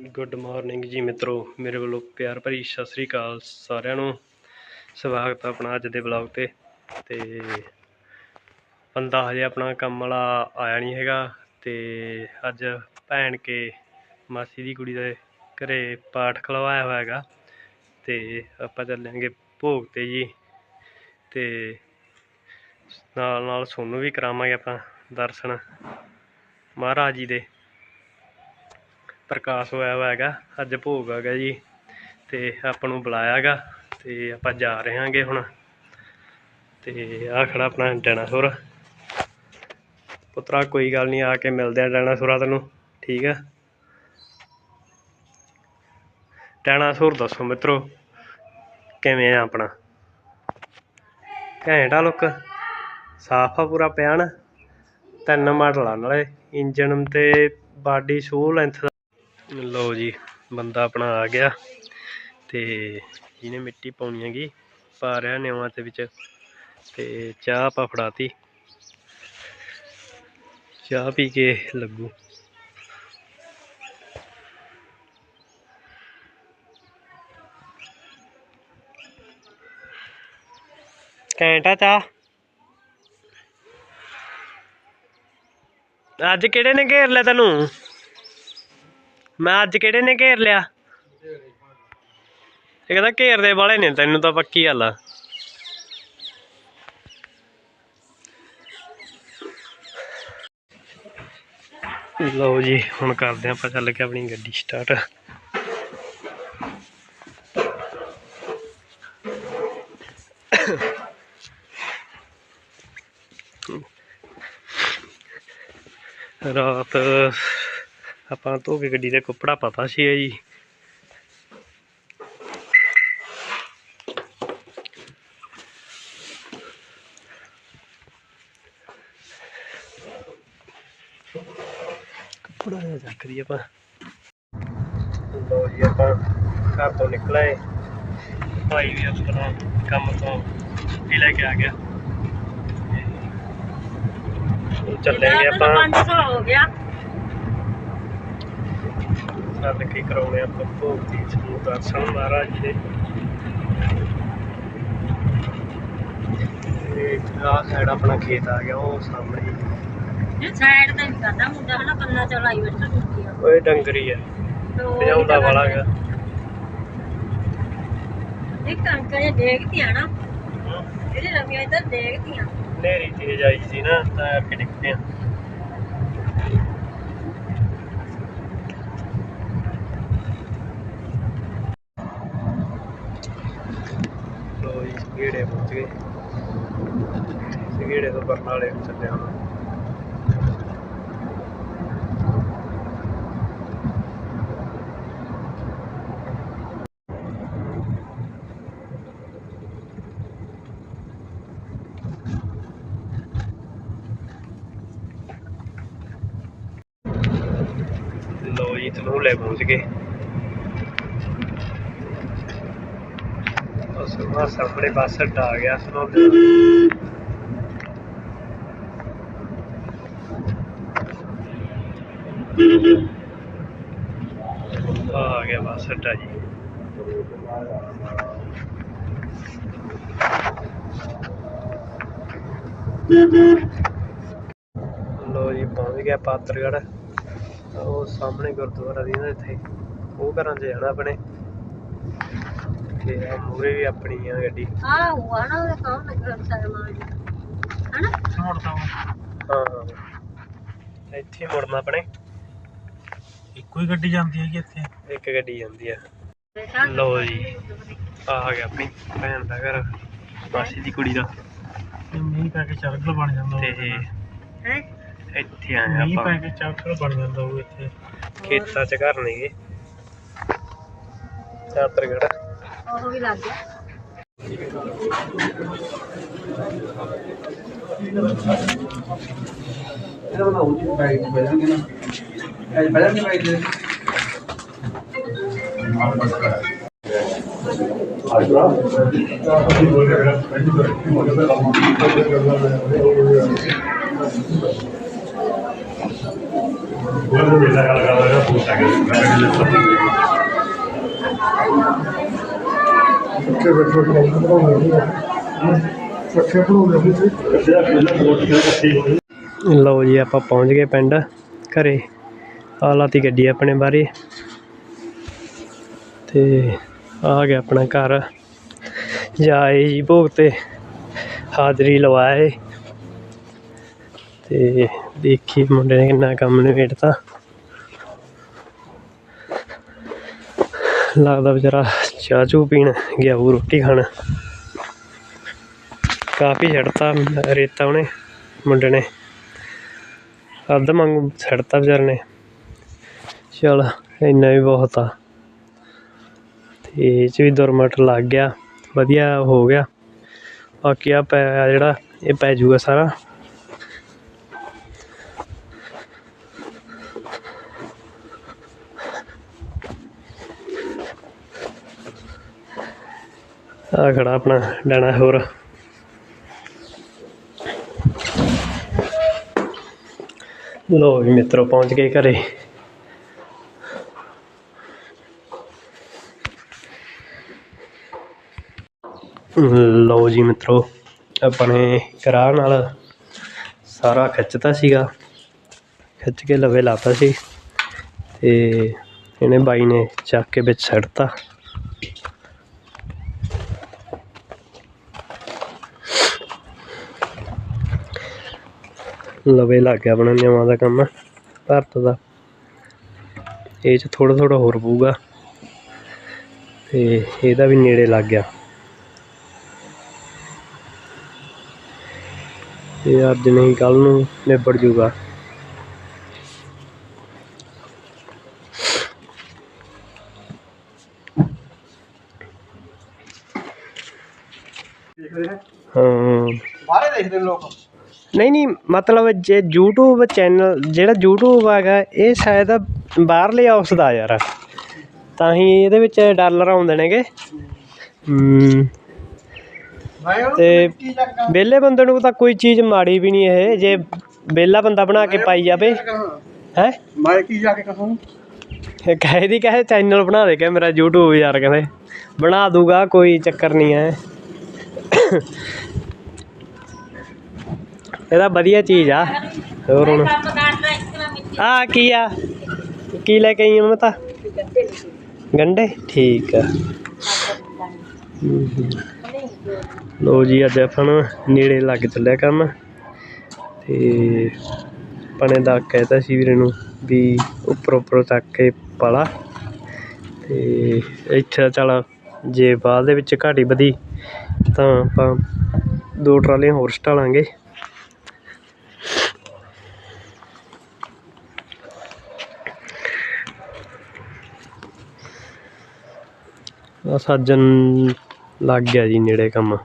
Good morning ਜੀ ਮਿੱਤਰੋ, ਮੇਰੇ ਵੱਲੋਂ ਪਿਆਰ ਭਰੀ ਸਤਿ ਸ੍ਰੀ ਅਕਾਲ ਸਾਰਿਆਂ ਨੂੰ। ਸਵਾਗਤ ਆਪਣਾ ਅੱਜ ਦੇ ਬਲੌਗ ਤੇ। ਤੇ ਬੰਦਾ ਹਜੇ ਆਪਣਾ ਕੰਮ ਵਾਲਾ ਆਇਆ ਨਹੀਂ ਹੈਗਾ ਤੇ ਅੱਜ ਭੈਣ ਕੇ ਮਾਸੀ ਦੀ ਕੁੜੀ ਦੇ ਘਰੇ ਪਾਠ ਖਲਵਾਇਆ ਹੋਇਆ ਹੈਗਾ। ਤੇ ਆਪਾਂ ਚੱਲਾਂਗੇ ਭੋਗ ਤੇ ਜੀ। ਤੇ ਨਾਲ ਨਾਲ ਸੋਨੂੰ ਵੀ ਕਰਾਵਾਂਗੇ ਆਪਾਂ ਦਰਸ਼ਨ। ਮਹਾਰਾਜ ਜੀ ਦੇ ਪ੍ਰਕਾਸ਼ ਹੋਇਆ ਹੋਇਆ ਹੈਗਾ, ਅੱਜ ਭੋਗ ਹੈਗਾ ਜੀ, ਤੇ ਆਪਾਂ ਨੂੰ ਬੁਲਾਇਆ ਹੈਗਾ, ਤੇ ਆਪਾਂ ਜਾ ਰਹੇ ਹਾਂਗੇ ਹੁਣ। ਤੇ ਆ ਖੜਾ ਆਪਣਾ ਡਾਇਨਾਸੌਰ। ਪੁੱਤਰਾ, ਕੋਈ ਗੱਲ ਨਹੀਂ, ਆ ਕੇ ਮਿਲਦੇ ਆ ਡਾਇਨਾਸੌਰਾਂ ਤੈਨੂੰ, ਠੀਕ ਆ? ਡਾਇਨਾਸੌਰ ਦੱਸੋ ਮਿੱਤਰੋ, ਕਿਵੇਂ ਆ ਆਪਣਾ? ਘੈਂਟ ਆ ਲੁੱਕ, ਸਾਫ਼ ਆ ਪੂਰਾ ਪਿਆ ਤਿੰਨ ਮਾਡਲ ਆ ਨਾਲੇ ਇੰਜਨ ਤੇ ਬਾਡੀ ਸ਼ੋ ਲੈਂਥ ਲੋ ਜੀ, ਬੰਦਾ ਆਪਣਾ ਆ ਗਿਆ ਤੇ ਜਿਹਨੇ ਮਿੱਟੀ ਪਾਉਣੀ ਹੈਗੀ, ਪਾ ਰਿਹਾ ਨਿਵਾਂ ਦੇ ਵਿੱਚ ਤੇ ਚਾਹ ਆਪਾਂ ਫੜਾਤੀ। ਚਾਹ ਪੀ ਕੇ ਲੱਗੂ। ਘੈਂਟਾ ਚਾਹ। ਅੱਜ ਕਿਹੜੇ ਨੇ ਘੇਰ ਲਿਆ ਤੈਨੂੰ? ਮੈਂ ਅੱਜ ਕਿਹੜੇ ਨੇ ਘੇਰ ਲਿਆ? ਇਹ ਕਹਿੰਦਾ ਘੇਰਦੇ ਵਾਲੇ ਨੇ, ਤੈਨੂੰ ਤਾਂ ਪੱਕੀ ਗੱਲ ਆ। ਲਓ ਜੀ, ਹੁਣ ਕਰਦੇ ਹਾਂ ਆਪਾਂ ਚੱਲ ਕੇ ਆਪਣੀ ਗੱਡੀ ਸਟਾਰਟ ਰਾਤ ਆਪਾਂ ਧੋ ਕੇ ਗੱਡੀ ਦੇ ਕੱਪੜਾ ਪਤਾ ਸੀ ਜੀ। ਕੱਪੜਾ ਜਿਹਾ ਚੱਕ ਦੀ ਆਪਾਂ। ਲੋ ਜੀ ਆਪਾਂ ਘਰ ਤੋਂ ਨਿਕਲੇ ਭਾਈ ਵੀ ਆਪਣਾ ਕੰਮ ਤੋਂ ਛੁੱਟੀ ਲੈ ਕੇ ਆ ਗਿਆ। ਚੱਲਾਂਗੇ ਆਪਾਂ। 500 ਹੋ ਗਿਆ। ਚੱਲ ਕੇ ਕਰਾਉਣੇ ਆਪਾਂ ਭੋਗ ਦੀ ਸਮੂਹ ਦਰਸ਼ਨ ਮਹਾਰਾਜ ਜੀ ਦੇ। ਆਹ ਸਾਈਡ ਆਪਣਾ ਖੇਤ ਆ ਗਿਆ ਉਹ ਸਾਹਮਣੇ। ਇਹ ਸਾਈਡ ਤੇ ਨਹੀਂ ਕਰਦਾ ਮੁੰਡਾ ਹਨਾ ਕੰਨਾਂ ਚ ਲਾਈ ਬੈਠਾ ਜੁੱਤੀ ਆ। ਓਏ ਡੰਗਰੀ ਆ। ਭਜਾਉਂਦਾ ਵਾਲਾ ਹੈਗਾ ਇਹ ਕਣਕ ਜੇ ਦੇਖਦੀ ਆ ਨਾ। ਇਹਦੇ ਰਮੀਆਂ ਇੱਧਰ ਦੇਖਦੀਆਂ ਨੇਰੀ ਤੇਜ਼ ਆਈ ਸੀ ਨਾ ਤਾਂ ਕਿ ਡਿੱਗਦੇ ਆ। ਲੋ ਪਹੁੰਚ ਗਏ। ਗੇੜੇ ਤੋਂ ਬਰਨਾਲੇ ਨੂੰ ਚੱਲੇ ਹਾਂ ਲੋ ਜੀ ਤਨੂੰ ਪਹੁੰਚ ਗਏ। ਉਸ ਸਾਹਮਣੇ ਬੱਸ ਅੱਡਾ ਆ ਗਿਆ ਸੁਣੋ ਆ ਗਿਆ। ਬੱਸ ਅੱਡਾ ਜੀ। ਲੋ ਜੀ, ਪਹੁੰਚ ਗਿਆ ਪਾਤਰਗੜ੍ਹ। ਉਹ ਸਾਹਮਣੇ ਗੁਰਦੁਆਰਾ ਦੀ ਨਾ ਇੱਥੇ। ਉਹ ਘਰਾਂ 'ਚ ਜਾਣਾ ਆਪਣੇ। ਤੇ ਆ ਮੂਰੇ ਵੀ ਆਪਣੀ ਆ ਗੱਡੀ। ਆ ਹੁਆ ਨਾ ਉਹਦਾ ਕੰਮ ਲੱਗਾ ਸਰਮਾਨ ਹਨਾ? ਮੁੜਦਾ ਹਾਂ ਹਾਂ। ਇੱਥੇ ਮੁੜਨਾ ਆਪਣੇ। ਇੱਕੋ ਹੀ ਗੱਡੀ ਜਾਂਦੀ ਹੈਗੀ ਇੱਥੇ। ਇੱਕ ਗੱਡੀ ਜਾਂਦੀ ਆ। ਬੇਟਾ ਲਓ ਜੀ ਆ ਆ ਗਿਆ ਆਪਣੀ ਭੈਣ ਦਾ ਘਰ ਮਾਸੀ ਦੀ ਕੁੜੀ ਦਾ। ਤੇ ਮੀਂਹ ਪੈ ਕੇ ਚਰਖਲ ਬਣ ਜਾਂਦਾ ਤੇ ਹੈ? ਇੱਥੇ ਆਏ ਮੀਂਹ ਪੈ ਆਪਾਂ ਕੇ ਚਰਖਲ ਬਣ ਜਾਂਦਾ ਉਹ ਇੱਥੇ। ਖੇਤਾਂ 'ਚ ਘਰ ਨੇਗੇ। ਚਾਤਰਗੜ੍ਹ ਉਹ ਵੀ ਲੱਗ ਗਿਆ ਇਹਦਾ ਬਣਾਉ ਜੀ ਬਾਈਕ ਤੇ ਬੈਠਾਂਗੇ ਨਾ ਅੱਜ ਬੈਠਾਂਗੇ ਬਾਈਕ ਤੇ ਬੱਚੇ ਬੱਚੇ ਬਣਾਉਂਦੇ ਨੇ ਬੱਚੇ ਬਣਾਉਂਦੇ ਨੇ ਲਓ ਜੀ, ਆਪਾਂ ਪਹੁੰਚ ਗਏ ਪਿੰਡ ਘਰੇ। ਆਹ ਲਾਤੀ ਗੱਡੀ ਆਪਣੇ ਬਾਰੇ। ਤੇ ਆ ਗਿਆ ਆਪਣਾ ਘਰ। ਜਾਏ ਜੀ ਭੋਗ ਤੇ। ਹਾਜ਼ਰੀ ਲਵਾਏ ਤੇ ਦੇਖੀ ਮੁੰਡੇ ਨੇ ਕਿੰਨਾ ਕੰਮ ਨਿਬੇੜਤਾ। ਲੱਗਦਾ ਵਿਚਾਰਾ ਚਾਹ ਚੂ ਪੀਣ ਗਿਆ ਉਹ ਰੋਟੀ ਖਾਣ। ਕਾਫੀ ਛੱਡਤਾ ਰੇਤਾ ਉਹਨੇ, ਮੁੰਡੇ ਨੇ। ਅੱਧ ਮੰਗ ਛੱਡਤਾ ਵਿਚਾਰੇ ਨੇ। ਚਲ, ਇੰਨਾ ਵੀ ਬਹੁਤ ਆ। ਤੇ ਇਹ 'ਚ ਵੀ ਦੁਰਮਟ ਲੱਗ ਗਿਆ। ਵਧੀਆ ਹੋ ਗਿਆ। ਬਾਕੀ ਆ ਪੈ ਜਿਹੜਾ ਇਹ ਪੈ ਜੂਗਾ ਸਾਰਾ। ਆ ਖੜਾ ਆਪਣਾ ਡਾਣਾ ਹੋਰ। ਲੋ ਵੀ ਮਿੱਤਰੋ ਪਹੁੰਚ ਗਏ ਘਰੇ। ਲਓ ਜੀ ਮਿੱਤਰੋ, ਆਪਣੇ ਕਰਾਰ ਨਾਲ ਸਾਰਾ ਖਿੱਚਤਾ ਸੀਗਾ। ਖਿੱਚ ਕੇ ਲਵੇ ਲਾਤਾ ਸੀ ਤੇ ਇਹਨੇ ਬਾਈ ਨੇ ਚੱਕ ਕੇ ਵਿੱਚ ਸੱਟਤਾ ਲਵੇ ਲੱਗ ਗਿਆ ਆਪਣਾ ਨਿਯਮਾਂ ਦਾ ਕੰਮ ਭਾਰਤ ਦਾ। ਇਹ ਚ ਥੋੜਾ ਥੋੜਾ ਹੋਰ ਪਊਗਾ। ਤੇ ਇਹਦਾ ਵੀ ਨੇੜੇ ਲੱਗ ਗਿਆ। ਇਹ ਅੱਜ ਨਹੀਂ ਕੱਲ ਨੂੰ ਨਿਬੜ ਜੂਗਾ। ਹਾਂ। ਬਾਹਰੇ ਦੇਖਦੇ ਲੋਕ। ਨਹੀਂ ਨਹੀਂ ਮਤਲਬ ਜੇ YouTube ਚੈਨਲ ਜਿਹੜਾ YouTube ਹੈਗਾ ਇਹ ਸ਼ਾਇਦ ਬਾਹਰਲੇ ਹਾਊਸ ਦਾ ਯਾਰ। ਤਾਂ ਹੀ ਇਹਦੇ ਵਿੱਚ ਡਾਲਰ ਆਉਂਦੇ ਨੇਗੇ। ਤੇ ਵਿਹਲੇ ਬੰਦੇ ਨੂੰ ਤਾਂ ਕੋਈ ਚੀਜ਼ ਮਾੜੀ ਵੀ ਨਹੀਂ ਇਹ ਜੇ ਵਿਹਲਾ ਬੰਦਾ ਬਣਾ ਕੇ ਪਾਈ ਜਾਵੇ। ਹੈ? ਮੈਂ ਕੀ ਜਾ ਕੇ ਕਹਾਂ? ਕਹੇ ਦੀ ਕਹੇ ਚੈਨਲ ਬਣਾ ਦੇ ਕੇ ਮੇਰਾ YouTube ਯਾਰ ਕਹਿੰਦੇ। ਬਣਾ ਦੂਗਾ ਕੋਈ ਚੱਕਰ ਨਹੀਂ ਹੈ। ਇਹਦਾ ਵਧੀਆ ਚੀਜ਼ ਆ। ਹੋਰ ਹੁਣ? ਕੰਮ ਆ, ਕੀ ਆ? ਕੀ ਲੈ ਕੇ ਆਈ ਹਾਂ ਗੰਡੇ? ਠੀਕ ਆ। ਲੋ ਜੀ, ਅੱਜ ਆਪਾਂ ਨੂੰ ਨੇੜੇ ਲੱਗ ਚੱਲਿਆ ਕੰਮ। ਤੇ ਆਪਣੇ ਦਾ ਕਹਿਤਾ ਸੀ ਵੀਰੇ ਨੂੰ ਵੀ ਉੱਪਰ ਉੱਪਰ ਚੱਕ ਕੇ ਪਾਲਾ। ਤੇ ਇੱਥੇ ਚੱਲ ਜੇ ਬਾਅਦ ਦੇ ਵਿੱਚ ਘਾਟੀ ਵਧੀ ਤਾਂ ਆਪਾਂ ਦੋ ਟਰਾਲੀਆਂ ਹੋਰ ਸਟਾਲਾਂਗੇ ਆ ਸਾਜਨ ਲੱਗ ਗਿਆ ਜੀ ਨੇੜੇ ਕੰਮ।